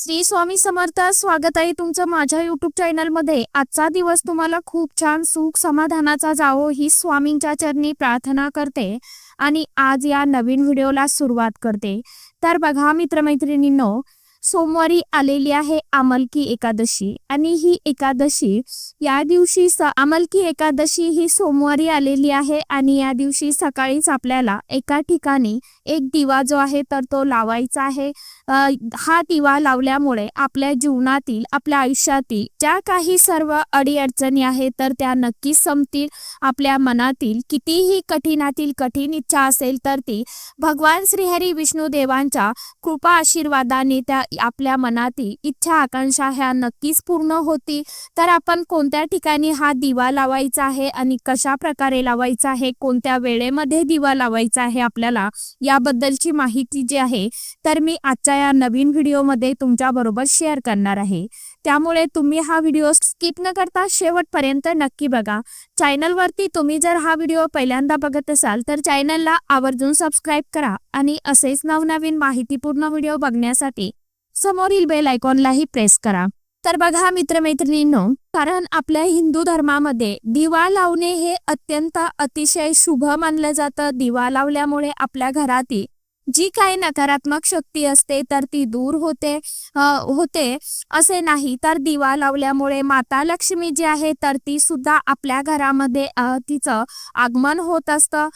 श्री स्वामी समर्थ स्वागत आहे तुमचं माझ्या युट्यूब चॅनलमध्ये आजचा दिवस तुम्हाला खूप छान सुख समाधानाचा जावो ही स्वामींच्या चरणी प्रार्थना करते आणि आज या नवीन व्हिडिओला सुरुवात करते. तर बघा मित्रमैत्रिणींनो सोमवारी आलेली आहे अमलकी एकादशी आणि ही एकादशी या दिवशी अमलकी एकादशी ही सोमवारी आलेली आहे आणि या दिवशी सकाळीच आपल्याला एका ठिकाणी एक दिवा जो आहे तर तो लावायचा आहे. हा दिवा लावल्यामुळे आपल्या जीवनातील आपल्या आयुष्यातील ज्या काही सर्व अडीअडचणी आहेत तर त्या नक्कीच संपतील. आपल्या मनातील कितीही कठीणातील कठीण इच्छा असेल तर ती भगवान श्रीहरी विष्णू देवांच्या कृपा आशीर्वादाने त्या आपल्या मनातील इच्छा आकांक्षा ह्या नक्कीच पूर्ण होतील. तर आपण कोणत्या ठिकाणी हा दिवा लावायचा आहे आणि कशा प्रकारे लावायचा आहे कोणत्या वेळेमध्ये दिवा लावायचा आहे आपल्याला या याबद्दलची माहिती जी आहे तर मी आजच्या या नवीन व्हिडिओमध्ये तुमच्या बरोबर शेअर करणार आहे. त्यामुळे तुम्ही हा व्हिडिओ स्किप न करता शेवटपर्यंत नक्की बघा. चॅनलवरती तुम्ही जर हा व्हिडिओ पहिल्यांदा बघत असाल तर चॅनलला आवर्जून सबस्क्राईब करा आणि असेच नवनवीन माहितीपूर्ण व्हिडिओ बघण्यासाठी समोरील बेल आयकॉनलाही प्रेस करा. तर बघा मित्रमैत्रिणींनो कारण आपल्या हिंदू धर्मामध्ये दिवा लावणे हे अत्यंत अतिशय शुभ मानलं जातं. दिवा लावल्यामुळे आपल्या घरातील जी काही नकारात्मक शक्ती असते तर ती दूर होते होते असे नाही. तर दिवा लावल्यामुळे माता लक्ष्मी जी आहे तर ती सुद्धा आपल्या घरामध्ये तिचं आगमन होत असतं.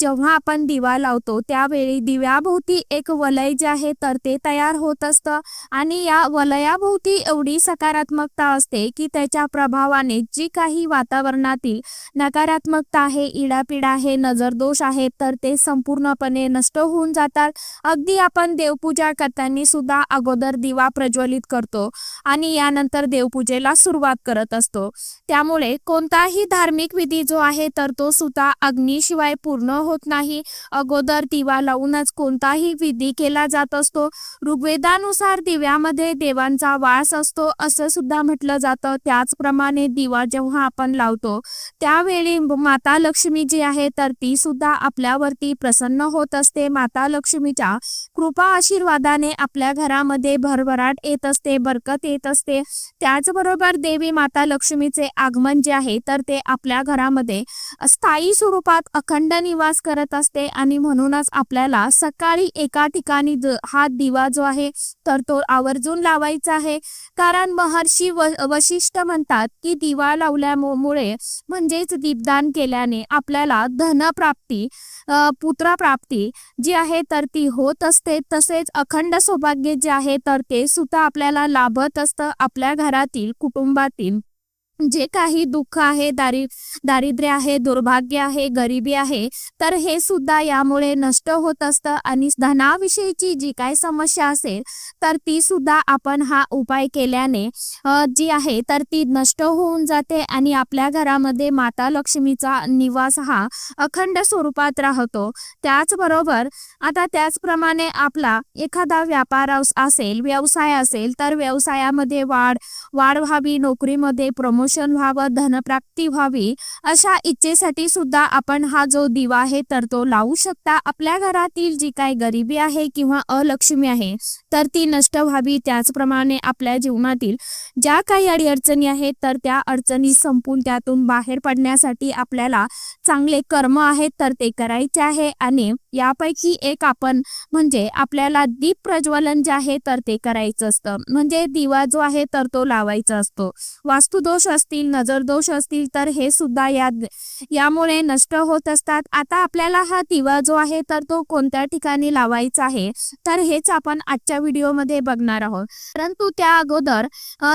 जेव्हा आपण दिवा लावतो त्यावेळी दिव्याभोवती एक वलय जे आहे तर ते तयार होत असतं. आणि या वलयाभोवती एवढी सकारात्मकता असते की त्याच्या प्रभावाने जी काही वातावरणातील नकारात्मकता आहे इडापिडा आहे नजरदोष आहे तर ते संपूर्णपणे नष्ट होऊन जातात. अगदी आपण देवपूजा करताना सुद्धा अगोदर दिवा प्रज्वलित करतो आणि यानंतर देवपूजेला सुरुवात करत असतो. त्यामुळे कोणताही धार्मिक विधी जो आहे तर तो सुद्धा अग्नीशिवाय पूर्ण होत नाही. अगोदर दिवा लावूनच कोणताही विधी केला जात असतो. ऋग्वेदानुसार दिव्यामध्ये देवांचा वास असतो असं सुद्धा म्हटलं जातं. त्याचप्रमाणे दिवा जेव्हा आपण लावतो त्यावेळी माता लक्ष्मी जी आहे तर ती सुद्धा आपल्यावरती प्रसन्न होत असते. माता लक्ष्मी लक्ष्मीच्या कृपा आशीर्वादाने आपल्या घरामध्ये भरभराट येत असते बरकत येत असते. त्याचबरोबर देवी माता लक्ष्मीचे आगमन जे आहे तर ते आपल्या घरामध्ये स्थायी स्वरूपात अखंड निवास करत असते आणि म्हणूनच आपल्याला सकाळी एका ठिकाणी हा दिवा जो आहे तर तो आवर्जून लावायचा आहे. कारण महर्षी वशिष्ठ म्हणतात की दिवा लावल्यामुळे म्हणजेच दीपदान केल्याने आपल्याला धनप्राप्ती पुत्रा पुत्रप्राप्ती जी आहे तर ती होत असते. तसेच अखंड सौभाग्य जे आहे तर ते सुद्धा आपल्याला लाभत असतं. आपल्या घरातील कुटुंबातील जे काही दुःख आहे दारि दारिद्र्य आहे दुर्भाग्य आहे गरिबी आहे तर हे सुद्धा यामुळे नष्ट होत असतं आणि धनाविषयीची जी काही समस्या असेल तर ती सुद्धा आपण हा उपाय केल्याने जी आहे तर ती नष्ट होऊन जाते आणि आपल्या घरामध्ये माता लक्ष्मीचा निवास हा अखंड स्वरूपात राहतो. त्याचबरोबर आता त्याचप्रमाणे आपला एखादा व्यापार असेल व्यवसाय असेल तर व्यवसायामध्ये वाढ वाढ व्हावी नोकरीमध्ये प्रमोशन व्हावं धनप्राप्ती व्हावी अशा इच्छेसाठी सुद्धा आपण हा जो दिवा आहे तर तो लावू शकता. आपल्या घरातील जी काही गरिबी आहे किंवा अलक्ष्मी आहे तर ती नष्ट व्हावी. त्याचप्रमाणे आपल्या जीवनातील ज्या काही अडीअडचणी आहेत तर त्या अडचणी संपून त्यातून बाहेर पडण्यासाठी आपल्याला चांगले कर्म आहेत तर ते करायचे आहे. आणि यापैकी एक आपण म्हणजे आपल्याला दीप प्रज्वलन जे आहे तर ते करायचं असतं. म्हणजे दिवा जो आहे तर तो लावायचा असतो. वास्तुदोष असतील नजर दोष असतील तर हे सुद्धा या यामुळे नष्ट होत असतात. आता आपल्याला हा दिवा जो आहे तर तो कोणत्या ठिकाणी लावायचा आहे तर हेच आपण आजच्या व्हिडिओमध्ये बघणार आहोत. परंतु त्या अगोदर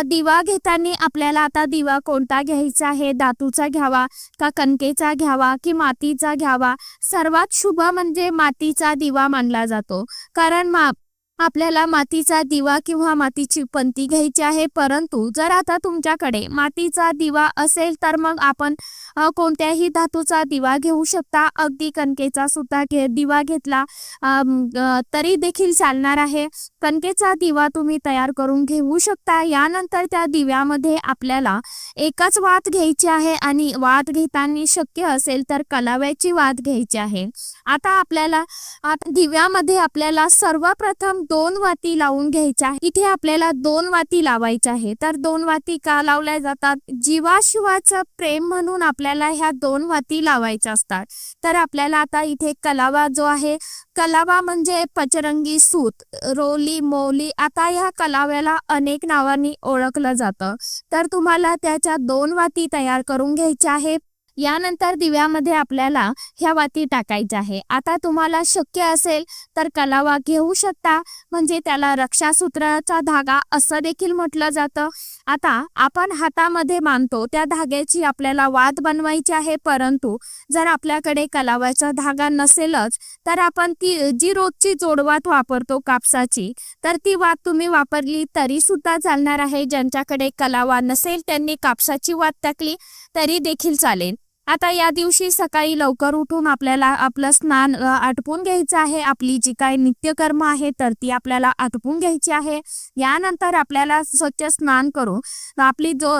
दिवा घेताना आपल्याला आता दिवा कोणता घ्यायचा आहे? धातूचा घ्यावा का कणकेचा घ्यावा की मातीचा घ्यावा? सर्वात शुभ म्हणजे मातीचा दिवा मानला जातो. कारण मा आपल्याला मातीचा दिवा किंवा मातीची पंती घ्यायची आहे परंतु जर आता तुमच्याकडे मातीचा दिवा असेल तर मग आपण कोणत्याही धातूचा दिवा घेऊ शकता. अगदी कणकेचा सुद्धा घे दिवा घेतला तरी देखील चालणार आहे. कणकेचा दिवा तुम्ही तयार करून घेऊ शकता. यानंतर त्या दिव्यामध्ये आपल्याला एकच वात घ्यायची आहे आणि वात घेताना शक्य असेल तर कलाव्याची वात घ्यायची आहे. आता आपल्याला दिव्यामध्ये आपल्याला सर्वप्रथम दोन वाती लावून घ्यायच्या. इथे आपल्याला दोन वाती लावायच्या आहे. तर दोन वाती का लावल्या जातात? जीवाशिवाचं प्रेम म्हणून आपल्याला ह्या दोन वाती लावायच्या असतात. तर आपल्याला आता इथे कलावा जो आहे कलावा म्हणजे पचरंगी सूत रोली मोली आता ह्या कलाव्याला अनेक नावांनी ओळखलं जातं. तर तुम्हाला त्याच्या दोन वाती तयार करून घ्यायच्या आहे. यानंतर दिव्यामध्ये आपल्याला ह्या वाती टाकायच्या आहे. आता तुम्हाला शक्य असेल तर कलावा घेऊ शकता. म्हणजे त्याला रक्षासूत्राचा धागा असं देखील म्हटलं जातं. आता आपण हातामध्ये मानतो त्या धाग्याची आपल्याला वाद बनवायची आहे. परंतु जर आपल्याकडे कलावाचा धागा नसेलच तर आपण ती जी रोजची जोडवात वापरतो कापसाची तर ती वात तुम्ही वापरली तरी सुद्धा चालणार आहे. ज्यांच्याकडे कलावा नसेल त्यांनी कापसाची वात टाकली तरी देखील चालेल. आता या दिवशी सकाळी लवकर उठून आपल्याला आपलं स्नान आटपून घ्यायचं आहे. आपली जी काही नित्यकर्म आहे तर ती आपल्याला आटपून घ्यायची आहे. यानंतर आपल्याला स्वच्छ स्नान करून आपली जो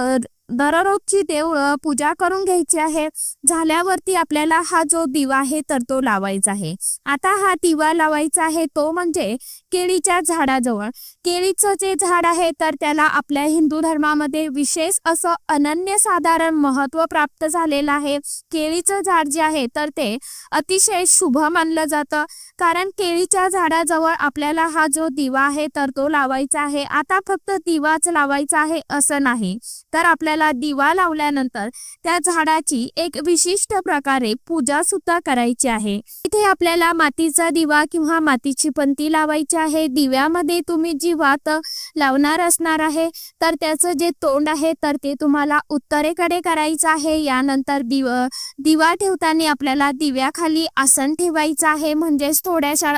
दररोजची देवळं पूजा करून घ्यायची आहे. झाल्यावरती आपल्याला हा जो दिवा आहे तर तो लावायचा आहे. आता हा दिवा लावायचा आहे तो म्हणजे केळीच्या झाडाजवळ. केळीचं जे झाड आहे तर त्याला आपल्या हिंदू धर्मामध्ये विशेष असं अनन्यसाधारण महत्त्व प्राप्त झालेलं आहे. केळीचं झाड जे आहे तर ते अतिशय शुभ मानलं जातं. कारण केळीच्या झाडाजवळ आपल्याला हा जो दिवा आहे तर तो लावायचा आहे. आता फक्त दिवाच लावायचा आहे असं नाही. तर आपल्याला दिवा लावल्यानंतर त्या झाडाची एक विशिष्ट प्रकारे पूजा सुद्धा करायची आहे. इथे आपल्याला मातीचा दिवा किंवा मातीची पंती लावायची आहे. दिव्यामध्ये तुम्ही जी वात लावणार असणार आहे तर त्याचं जे तोंड आहे तर ते तुम्हाला उत्तरेकडे करायचं आहे. यानंतर दिव दिवा ठेवताना आपल्याला दिव्याखाली आसन ठेवायचं आहे. म्हणजेच थोड्याशा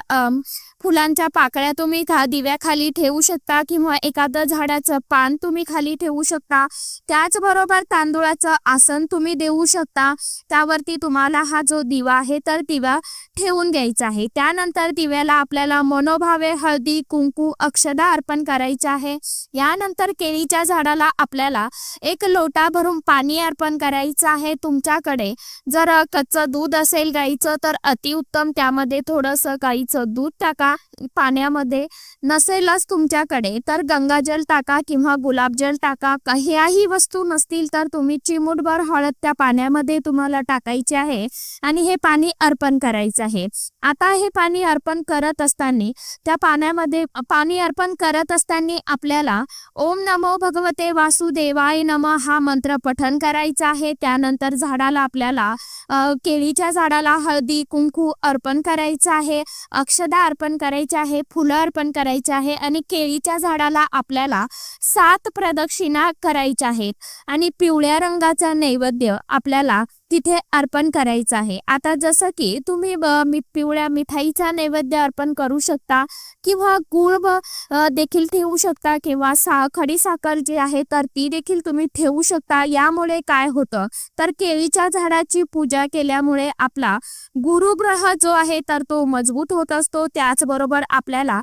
फुलांच्या पाकळ्या तुम्ही खा दिव्याखाली ठेवू शकता किंवा एखादं झाडाचं पान तुम्ही खाली ठेवू शकता. त्याचबरोबर तांदूळाचं आसन तुम्ही देऊ शकता. त्यावरती तुम्हाला हा जो दिवा आहे तर दिवा ठेवून घ्यायचा आहे. त्यानंतर दिव्याला आपल्याला मनोभावे हळदी कुंकू अक्षदा अर्पण करायचे आहे. यानंतर केळीच्या झाडाला आपल्याला एक लोटा भरून पाणी अर्पण करायचं आहे तुमच्याकडे. जर कच्चं दूध असेल गाईचं तर अतिउत्तम त्यामध्ये थोडंसं गाईचं दूध टाका. boca पाण्यामध्ये नसेलच तुमच्याकडे तर गंगाजल टाका किंवा गुलाबजल टाका. ह्याही वस्तू नसतील तर तुम्ही चिमूटभर हळद त्या पाण्यामध्ये तुम्हाला टाकायची आहे आणि हे पाणी अर्पण करायचं आहे. आता हे पाणी अर्पण करत असताना त्या पाण्यामध्ये पाणी अर्पण करत असताना आपल्याला ओम नमो भगवते वासुदेवाय नम हा मंत्र पठन करायचा आहे. त्यानंतर झाडाला आपल्याला केळीच्या झाडाला हळदी कुंकू अर्पण करायचं आहे. अक्षदा अर्पण करायचं आहे फुलं अर्पण करायचे आहे आणि केळीच्या झाडाला आपल्याला सात प्रदक्षिणा करायच्या आहेत. आणि पिवळ्या रंगाचा नैवेद्य आपल्याला तिथे अर्पण करायचं आहे. आता जसं की तुम्ही मी पिवळ्या मिठाईचा नैवेद्य अर्पण करू शकता किंवा गुळ देखील ठेवू शकता किंवा सा खडी साखर जी आहे तर ती देखील तुम्ही ठेवू शकता. यामुळे काय होतं? तर केळीच्या झाडाची पूजा केल्यामुळे आपला गुरुग्रह जो आहे तर तो मजबूत होत असतो. त्याचबरोबर आपल्याला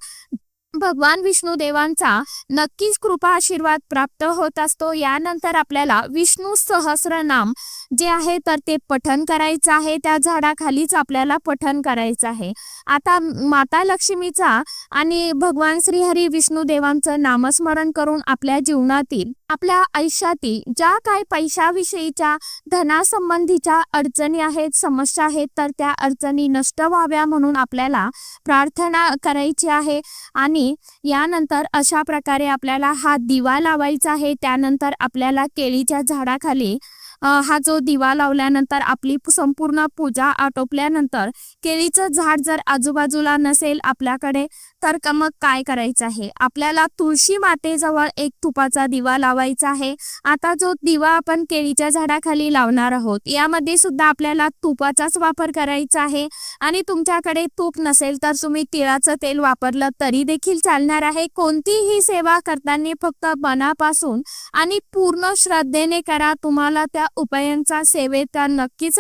भगवान विष्णू देवांचा नक्कीच कृपा आशीर्वाद प्राप्त होत असतो. यानंतर आपल्याला विष्णू सहस्रनाम जे आहे तर ते पठन करायचं आहे. त्या झाडाखालीच आपल्याला पठन करायचं आहे. आता माता लक्ष्मीचा आणि भगवान श्रीहरी विष्णू देवांचं नामस्मरण करून आपल्या जीवनातील आपल्या आयुष्यातील ज्या काही पैशाविषयीच्या धनासंबंधीच्या अडचणी आहेत समस्या आहेत तर त्या अडचणी नष्ट व्हाव्या म्हणून आपल्याला प्रार्थना करायची आहे. आणि यानंतर अशा प्रकारे आपल्याला हा दिवा लावायचा आहे. त्यानंतर आपल्याला केळीच्या झाडाखाली हा जो दिवा लावल्यानंतर आपली संपूर्ण पूजा आटोपल्यानंतर केळीचं झाड जर आजूबाजूला नसेल आपल्याकडे तर का मग काय करायचं आहे? आपल्याला तुळशी मातेजवळ एक तुपाचा दिवा लावायचा आहे. आता जो दिवा आपण केळीच्या झाडाखाली लावणार आहोत यामध्ये सुद्धा आपल्याला तुपाचाच वापर करायचा आहे. आणि तुमच्याकडे तूप नसेल तर तुम्ही तिळाचं तेल वापरलं तरी देखील चालणार आहे. कोणतीही सेवा करताना फक्त मनापासून आणि पूर्ण श्रद्धेने करा. तुम्हाला त्या उपायांचा सेवेचा नक्कीच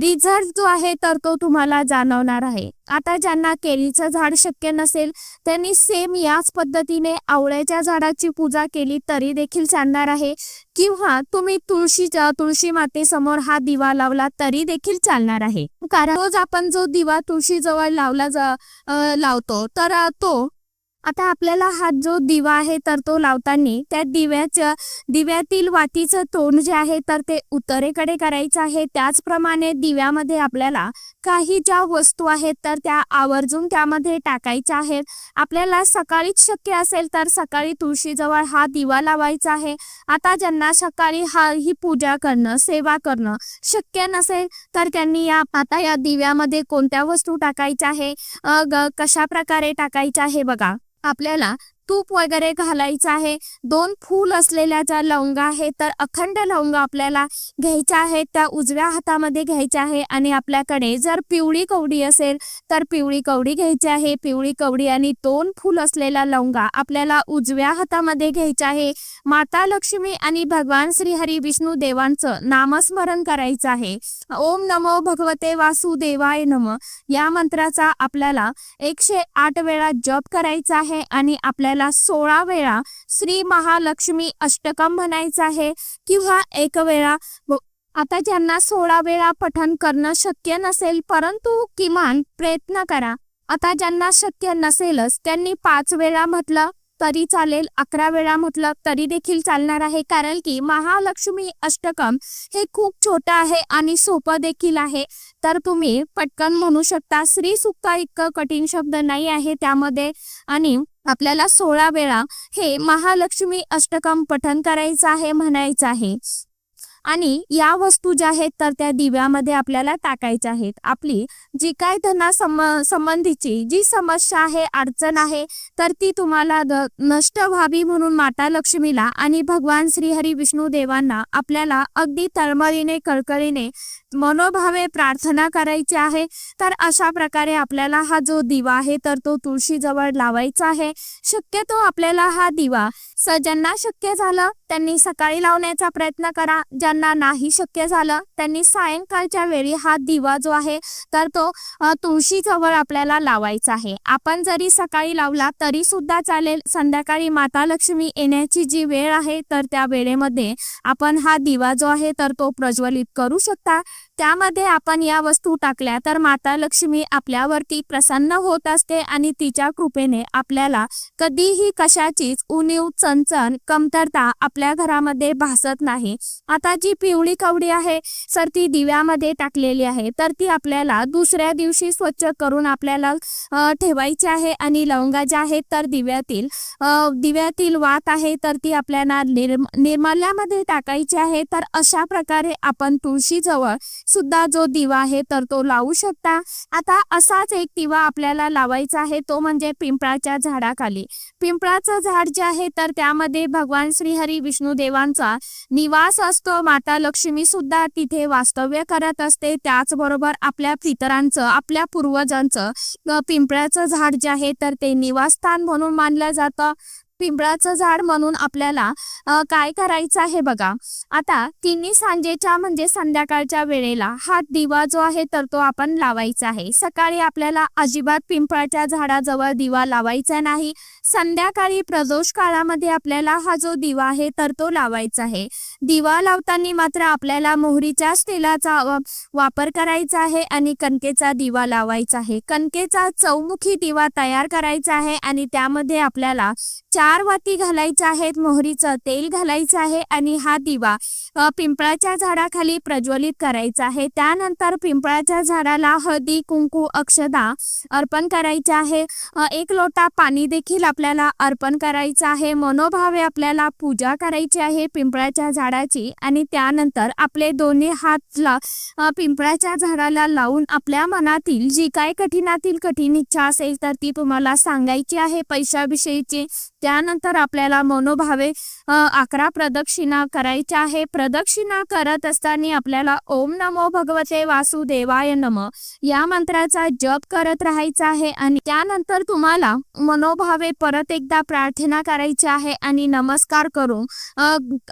रिझल्ट जो आहे तर तो तुम्हाला जाणवणार आहे. आता ज्यांना केळीचं झाड शक्य नसेल त्यांनी सेम याच पद्धतीने आवळ्याच्या झाडाची पूजा केली तरी देखील चालणार आहे. किंवा तुम्ही तुळशीच्या तुळशी मातेसमोर हा दिवा लावला तरी देखील चालणार आहे. कारण रोज आपण जो दिवा तुळशी जवळ लावला जा लावतो तर तो आता आपल्याला हा जो दिवा आहे तर तो लावताना त्या दिव्याच्या दिव्यातील वातीचं तोंड जे आहे तर ते उत्तरेकडे करायचं आहे. त्याचप्रमाणे दिव्यामध्ये आपल्याला काही ज्या वस्तू आहेत तर त्या आवर्जून त्यामध्ये टाकायच्या आहेत. आपल्याला सकाळीच शक्य असेल तर सकाळी तुळशीजवळ हा दिवा लावायचा आहे. आता ज्यांना सकाळी हा ही पूजा करणं सेवा करणं शक्य नसेल तर त्यांनी या आता या दिव्यामध्ये कोणत्या वस्तू टाकायच्या आहे? कशा प्रकारे टाकायच्या आहे बघा. आपल्याला तूप वगैरे घालायचं आहे. दोन फूल असलेल्या ज्या लवंगा आहेत तर अखंड लवंगा आपल्याला घ्यायच्या आहेत त्या उजव्या हातामध्ये घ्यायच्या आहे आणि आपल्याकडे जर पिवळी कवडी असेल तर पिवळी कवडी घ्यायची आहे. पिवळी कवडी आणि दोन फूल असलेला लवंगा आपल्याला उजव्या हातामध्ये घ्यायचा आहे. माता लक्ष्मी आणि भगवान श्री हरी विष्णू देवांचं नामस्मरण करायचं आहे. ओम नमो भगवते वासुदेवाय नम. या मंत्राचा आपल्याला एकशे आठ वेळा जप करायचा आहे आणि आपल्याला सोळा वेळा श्री महालक्ष्मी अष्टकम म्हणायचं आहे किंवा एक वेळा. आता ज्यांना सोळा वेळा पठण करणं शक्य नसेल परंतु किमान प्रयत्न करा. आता ज्यांना शक्य नसेलच त्यांनी पाच वेळा म्हटलं तरी चालेल अकरा वेळा म्हटलं तरी देखील चालणार आहे कारण की महालक्ष्मी अष्टकम हे खूप छोटं आहे आणि सोपं देखील आहे. तर तुम्ही पटकन म्हणू शकता श्री सुक्ता इतकं कठीण शब्द नाही आहे त्यामध्ये. आणि आपल्याला सोळा वेळा हे महालक्ष्मी अष्टकम पठन करायचं आहे म्हणायचं आहे. आणि या वस्तू ज्या आहेत तर त्या दिव्यामध्ये आपल्याला टाकायच्या आहेत. आपली जी काय धना सम संबंधीची जी समस्या आहे अडचण आहे तर ती तुम्हाला नष्ट व्हावी म्हणून माता लक्ष्मीला आणि भगवान श्रीहरी विष्णू देवांना आपल्याला अगदी तळमळीने कळकळीने मनोभावे प्रार्थना करायची आहे तर अशा प्रकारे आपल्याला हा जो दिवा आहे तर तो तुळशीजवळ लावायचा आहे. शक्यतो आपल्याला हा दिवा स ज्यांना शक्य झालं त्यांनी सकाळी लावण्याचा प्रयत्न करा. ज्यांना नाही शक्य झालं त्यांनी सायंकाळच्या वेळी हा दिवा जो आहे तर तो तुळशीजवळ आपल्याला लावायचा आहे. आपण जरी सकाळी लावला तरी सुद्धा चालेल. संध्याकाळी माता लक्ष्मी येण्याची जी वेळ आहे तर त्या वेळेमध्ये आपण हा दिवा जो आहे तर तो प्रज्वलित करू शकता. त्यामध्ये आपण या वस्तू टाकल्या तर माता लक्ष्मी आपल्यावरती प्रसन्न होत असते आणि तिच्या कृपेने आपल्याला कधीही कशाचीच उणीव चणचण कमतरता आपल्या घरामध्ये भासत नाही. आता जी पिवळी कवडी आहे सर ती दिव्यामध्ये टाकलेली आहे तर ती आपल्याला दुसऱ्या दिवशी स्वच्छ करून आपल्याला ठेवायची आहे आणि लवंगा ज्या आहेत तर दिव्यातील दिव्यातील वात आहे तर ती आपल्याला निर्म निर्मल्यामध्ये टाकायची आहे तर अशा प्रकारे आपण तुळशीजवळ सुद्धा जो दिवा आहे तर तो लावू शकता. आता असाच एक दिवा आपल्याला लावायचा आहे तो म्हणजे पिंपळाच्या झाडाखाली. पिंपळाचं झाड जे आहे तर त्यामध्ये भगवान श्रीहरी विष्णू देवांचा निवास असतो. माता लक्ष्मी सुद्धा तिथे वास्तव्य करत असते. त्याचबरोबर आपल्या पितरांचं आपल्या पूर्वजांचं पिंपळाचं झाड जे आहे तर ते निवासस्थान म्हणून मानलं जातं. पिंपळाचं झाड म्हणून आपल्याला काय करायचं आहे बघा. आता तिन्ही सांजेच्या म्हणजे संध्याकाळच्या वेळेला हा दिवा जो आहे तर तो आपण लावायचा आहे. सकाळी आपल्याला अजिबात पिंपळाच्या झाडाजवळ दिवा लावायचा नाही. संध्याकाळी प्रदोष काळामध्ये आपल्याला हा जो दिवा आहे तर तो लावायचा आहे. दिवा लावताना मात्र आपल्याला मोहरीच्या तेलाचा वापर करायचा आहे आणि कणकेचा दिवा लावायचा आहे. कणकेचा चौमुखी दिवा तयार करायचा आहे आणि त्यामध्ये आपल्याला चार वाती घालायच्या आहेत मोहरीचं तेल घालायचं आहे आणि हा दिवा पिंपळाच्या झाडाखाली प्रज्वलित करायचा आहे. त्यानंतर पिंपळाच्या झाडाला हळदी कुंकू अक्षदा अर्पण करायचे आहे. एक लोटा पाणी देखील आपल्याला अर्पण करायचं आहे. मनोभावे आपल्याला पूजा करायची आहे पिंपळाच्या झाडाची आणि त्यानंतर आपले दोन्ही हात ला पिंपळाच्या झाडाला लावून आपल्या मनातील जी काय कठीणातील कठीण इच्छा असेल तर ती तुम्हाला सांगायची आहे. पैशाविषयीची त्यानंतर आपल्याला मनोभावे अकरा प्रदक्षिणा करायच्या आहे. प्रदक्षिणा करत असताना आपल्याला ओम नमो भगवते वासुदेवाय नम या मंत्राचा जप करत राहायचा आहे आणि त्यानंतर तुम्हाला मनोभावे परत एकदा प्रार्थना करायची आहे आणि नमस्कार करून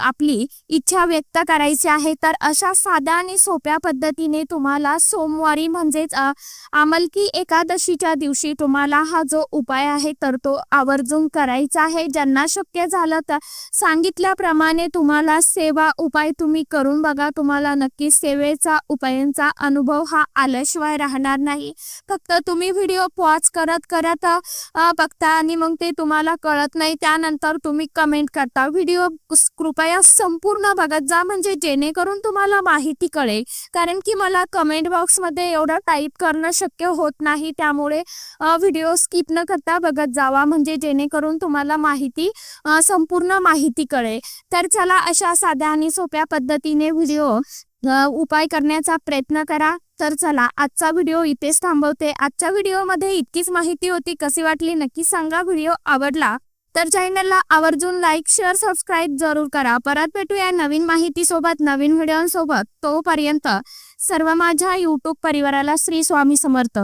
आपली इच्छा व्यक्त करायची आहे. तर अशा साध्या आणि सोप्या पद्धतीने तुम्हाला सोमवारी म्हणजेच अ, आमलकी एकादशीच्या दिवशी तुम्हाला हा जो उपाय आहे तर तो आवर्जून करायचा आहे. आहे. ज्यांना शक्य झालं तर सांगितल्याप्रमाणे तुम्हाला सेवा उपाय तुम्ही करून बघा. तुम्हाला नक्की सेवेचा उपायांचा अनुभव हा आल्याशिवाय राहणार नाही. फक्त तुम्ही व्हिडिओ पॉज करत करत बघता आणि मग ते तुम्हाला कळत नाही. त्यानंतर तुम्ही कमेंट करता. व्हिडिओ कृपया संपूर्ण बघत जा. म्हणजे जेणेकरून तुम्हाला माहिती कळेल. कारण की मला कमेंट बॉक्समध्ये एवढं टाईप करणं शक्य होत नाही. त्यामुळे व्हिडिओ स्किप न करता बघत जावा. म्हणजे जेणेकरून तुम्हाला माहिती संपूर्ण माहिती कळेल. तर चला अशा साध्या आणि सोप्या पद्धतीने व्हिडिओ उपाय करण्याचा प्रयत्न करा. तर चला आजचा व्हिडिओ इथेच थांबवते. आजच्या व्हिडिओमध्ये इतकीच माहिती होती कशी वाटली नक्की सांगा. व्हिडिओ आवडला तर चॅनलला आवर्जून लाईक शेअर सबस्क्राईब जरूर करा. परत भेटूया नवीन माहिती सोबत नवीन व्हिडिओसोबत. तोपर्यंत सर्व माझ्या युट्यूब परिवाराला श्री स्वामी समर्थ.